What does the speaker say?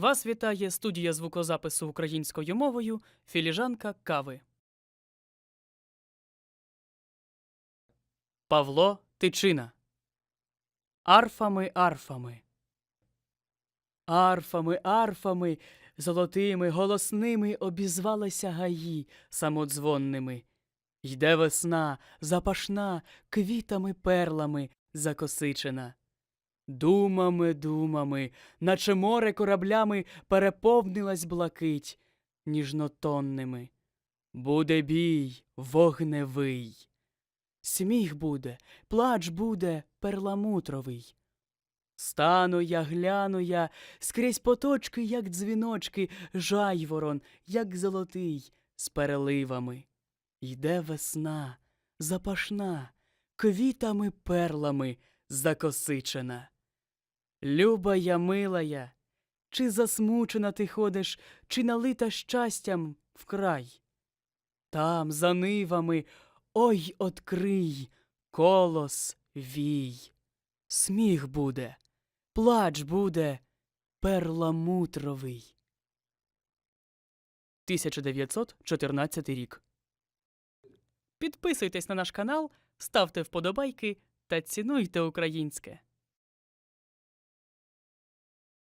Вас вітає студія звукозапису українською мовою Філіжанка кави. Павло Тичина. Арфами, арфами. Арфами, арфами, золотими, голосними обізвалися гаї самодзвонними. Йде весна, запашна, квітами перлами закосичена. Думами, думами, наче море кораблями переповнилась блакить ніжнотонними. Буде бій, вогневий. Сміх буде, плач буде перламутровий. Стану я, гляну я, скрізь поточки, як дзвіночки, жайворон, як золотий, з переливами. Йде весна, запашна, квітами перлами закосичена. Люба я милая, чи засмучена ти ходиш, чи налита щастям вкрай? Там, за нивами, ой, открий, колос вій. Сміх буде, плач буде перламутровий. 1914 рік. Підписуйтесь на наш канал, ставте вподобайки та цінуйте українське.